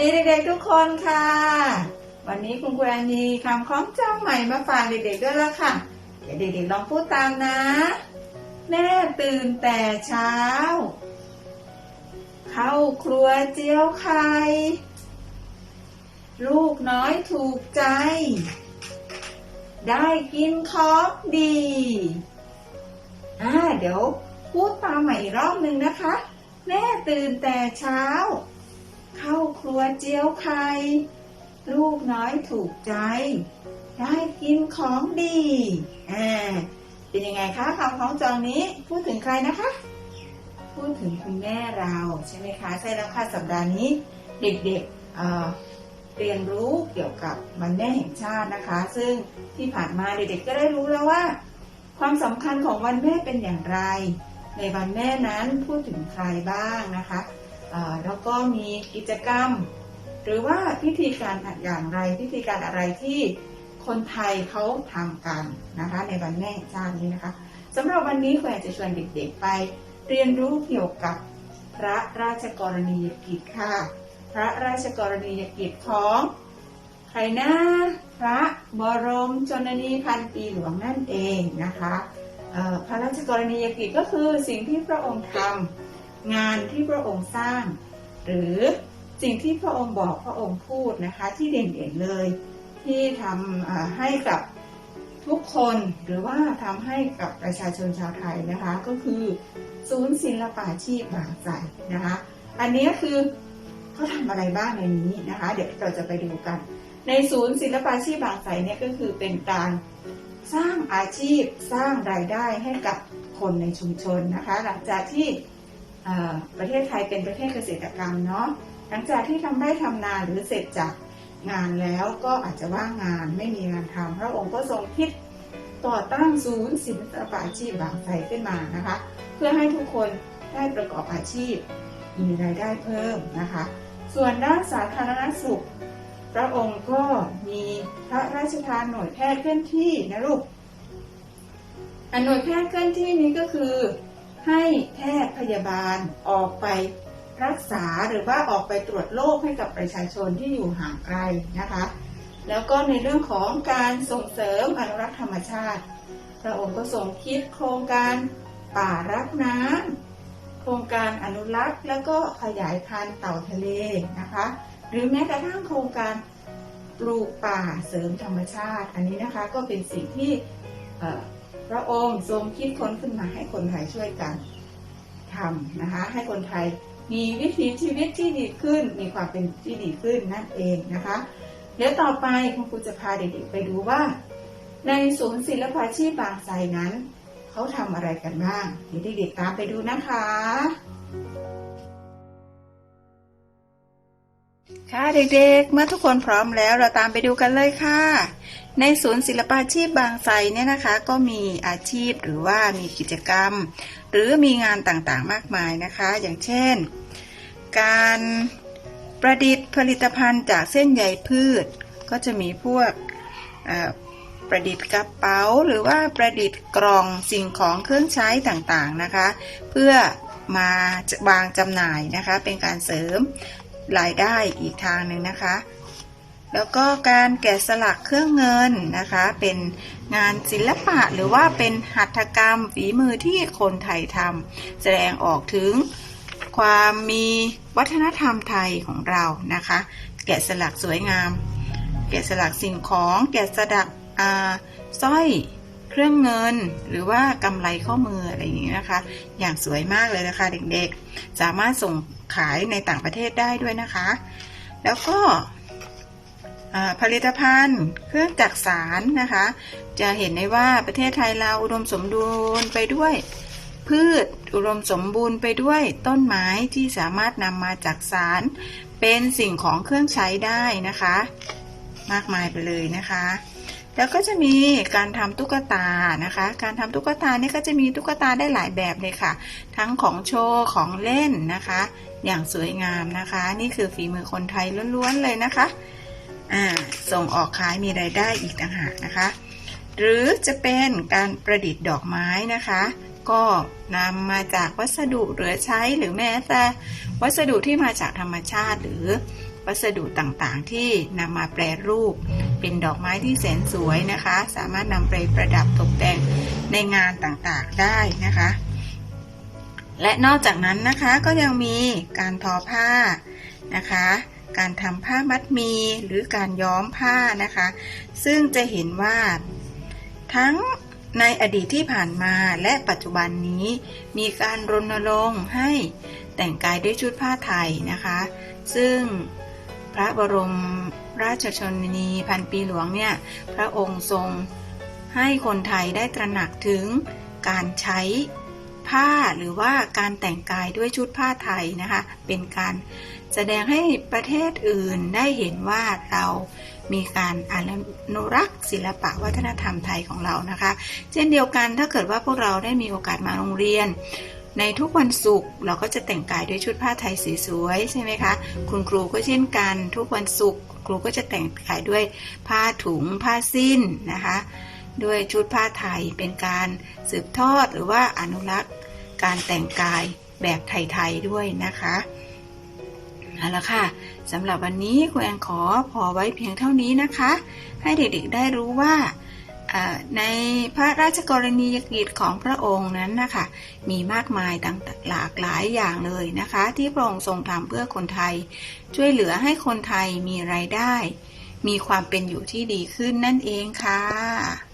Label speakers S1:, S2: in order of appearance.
S1: ดีเด็กๆทุกคนค่ะ วันนี้คุณครูแอนมีคำคล้องจำใหม่มาฝากเด็กๆด้วยแล้วค่ะ เดี๋ยวเด็กๆลองพูดตามนะ แม่ตื่นแต่เช้า เข้าครัวเจียวไข่ลูกน้อยถูกใจ ได้กินของดีอ่าเดี๋ยวพูดตามใหม่อีกรอบหนึ่งนะคะ แม่ตื่นแต่เช้า เข้าครัวเจียวไข่ลูกน้อยถูกใจ ได้กินของดีอ่าเป็นยังไงคะคำคล้องจองนี้พูดถึงใครนะคะ พูดถึงคุณแม่เราใช่ไหมคะใช่แล้วค่ะสัปดาห์นี้ เด็กๆเเรียนรู้เกี่ยวกับวันแม่แห่งชาตินะคะ ซึ่งที่ผ่านมาเด็กๆก็ได้รู้แล้วว่า ความสำคัญของวันแม่เป็นอย่างไร ในวันแม่นั้นพูดถึงใครบ้างนะคะ ก็มีกิจกรรม หรือว่าพิธีการอย่างไรพิธีการอะไรที่คนไทยเขาทำกันนะคะ ในวันแม่แห่งชาตินี้นะคะสำหรับวันนี้คุณอยากจะชวนเด็กๆ ไปเรียนรู้เกี่ยวกับพระราชกรณียกิจค่ะ พระราชกรณียกิจของใครนะพระบรมชนนีพันปีหลวงนั่นเองนะคะพระราชกรณียกิจก็คือสิ่งที่พระองค์ทำงานที่พระองค์สร้าง หรือสิ่งที่พระองค์บอกพระองค์พูดนะคะที่เด่นๆเลย ที่ทำให้กับทุกคนหรือว่าทำให้กับประชาชนชาวไทยนะคะ ก็คือศูนย์ศิลปาชีพบางไทรนะคะ อันนี้คือเขาทำอะไรบ้างในนี้นะคะ เดี๋ยวเราจะไปดูกัน ในศูนย์ศิลปาชีพบางไทรเนี่ยก็คือเป็นการสร้างอาชีพสร้างรายได้ให้กับคนในชุมชนนะคะ หลังจากที่ ประเทศไทยเป็นประเทศเกษตรกรรมเนาะหลังจากที่ทำไร่ทำนาหรือเสร็จจากงานแล้วก็อาจจะว่างงานไม่มีงานทำพระองค์ก็ทรงคิดต่อตั้งศูนย์ศิลปาชีพบางไทรขึ้นมานะคะ เพื่อให้ทุกคนได้ประกอบอาชีพ มีรายได้เพิ่มนะคะ ส่วนด้านสาธารณสุข พระองค์ก็มีพระราชทานหน่วยแพทย์เคลื่อนที่นะลูกอันหน่วยแพทย์เคลื่อนที่นี้ก็คือ ให้แพทย์พยาบาลออกไปรักษาหรือว่าออกไปตรวจโรคให้กับประชาชนที่อยู่ห่างไกลนะคะ แล้วก็ในเรื่องของการส่งเสริมอนุรักษ์ธรรมชาติ พระองค์ก็ทรงคิดโครงการป่ารักน้ำโครงการอนุรักษ์ แล้วก็ขยายพันธุ์เต่าทะเลนะคะ หรือแม้กระทั่งโครงการปลูกป่าเสริมธรรมชาติ อันนี้นะคะก็เป็นสิ่งที่ พระองค์ทรงคิดค้นขึ้นมาให้คนไทยช่วยกันทำนะคะ ให้คนไทยมีวิถีชีวิตที่ดีขึ้น มีความเป็นที่ดีขึ้นนั่นเองนะคะ เดี๋ยวต่อไปคุณครูจะพาเด็กๆไปดูว่า ในศูนย์ศิลปาชีพบางไทรนั้น เขาทำอะไรกันบ้างเดี๋ยวเด็กๆตามไปดูนะคะ ค่ะเด็กๆ เมื่อทุกคนพร้อมแล้วเราตามไปดูกันเลยค่ะ ในศูนย์ศิลปาชีพบางไทรเนี่ยนะคะ ก็มีอาชีพหรือว่ามีกิจกรรม หรือมีงานต่างๆมากมายนะคะ อย่างเช่น การประดิษฐ์ผลิตภัณฑ์จากเส้นใยพืช ก็จะมีพวกประดิษฐ์กระเป๋า หรือว่าประดิษฐ์กล่องสิ่งของเครื่องใช้ต่างๆนะคะ เพื่อมาวางจำหน่ายนะคะ เป็นการเสริม รายได้อีกทางหนึ่งนะคะ แล้วก็การแกะสลักเครื่องเงินนะคะ เป็นงานศิลปะหรือว่าเป็นหัตถกรรมฝีมือที่คนไทยทำแสดงออกถึงความมีวัฒนธรรมไทยของเรานะคะ แกะสลักสวยงาม แกะสลักสิ่งของ แกะสลักสร้อย เครื่องเงิน หรือว่ากำไรข้อมืออะไรอย่างนี้นะคะ อย่างสวยมากเลยนะคะเด็กๆ สามารถส่งขายในต่างประเทศได้ด้วยนะคะ แล้วก็ผลิตภัณฑ์เครื่องจักสารนะคะ จะเห็นได้ว่าประเทศไทยเราอุดมสมบูรณ์ไปด้วย พืชอุดมสมบูรณ์ไปด้วยต้นไม้ที่สามารถนำมาจากสารเป็นสิ่งของเครื่องใช้ได้นะคะ มากมายไปเลยนะคะ แล้วก็จะมีการทำตุ๊กตานะคะ การทำตุ๊กตาเนี่ยก็จะมีตุ๊กตาได้หลายแบบเลยค่ะ ทั้งของโชว์ ของเล่นนะคะ อย่างสวยงามนะคะ นี่คือฝีมือคนไทยล้วนๆเลยนะคะอ่าส่งออกขายมีรายได้อีกต่างหากนะคะ หรือจะเป็นการประดิษฐ์ดอกไม้นะคะ ก็นำมาจากวัสดุเหลือใช้หรือแม้แต่วัสดุที่มาจากธรรมชาติหรือวัสดุต่างๆ ที่นำมาแปรรูป เป็นดอกไม้ที่แสนสวยนะคะ สามารถนำไปประดับตกแต่งในงานต่างๆได้นะคะ และนอกจากนั้นนะคะก็ยังมีการทอผ้านะคะ การทำผ้ามัดมีหรือการย้อมผ้านะคะ ซึ่งจะเห็นว่าทั้งในอดีตที่ผ่านมาและปัจจุบันนี้ มีการรณรงค์ให้แต่งกายด้วยชุดผ้าไทยนะคะ ซึ่ง พระบรมราชชนนีพันปีหลวงเนี่ย พระองค์ทรงให้คนไทยได้ตระหนักถึงการใช้ผ้าหรือว่าการแต่งกายด้วยชุดผ้าไทยนะคะ เป็นการแสดงให้ประเทศอื่นได้เห็นว่าเรามีการอนุรักษ์ศิลปะวัฒนธรรมไทยของเรานะคะ เช่นเดียวกันถ้าเกิดว่าพวกเราได้มีโอกาสมาโรงเรียน ในทุกวันศุกร์เราก็จะแต่งกายด้วยชุดผ้าไทยสีสวยใช่ไหมคะคุณครูก็เช่นกัน ทุกวันศุกร์ครูก็จะแต่งกายด้วยผ้าถุงผ้าสิ้นนะคะ ด้วยชุดผ้าไทยเป็นการสืบทอดหรือว่าอนุรักษ์ การแต่งกายแบบไทยๆด้วยนะคะเอาละค่ะสำหรับวันนี้ครูแอนขอพอไว้เพียงเท่านี้นะคะ ให้เด็กๆได้รู้ว่า ในพระราชกรณียกิจของพระองค์นั้นนะคะมีมากมายต่างหลากหลายอย่างเลยนะคะ ที่พระองค์ทรงทำเพื่อคนไทย ช่วยเหลือให้คนไทยมีรายได้ มีความเป็นอยู่ที่ดีขึ้นนั่นเองค่ะ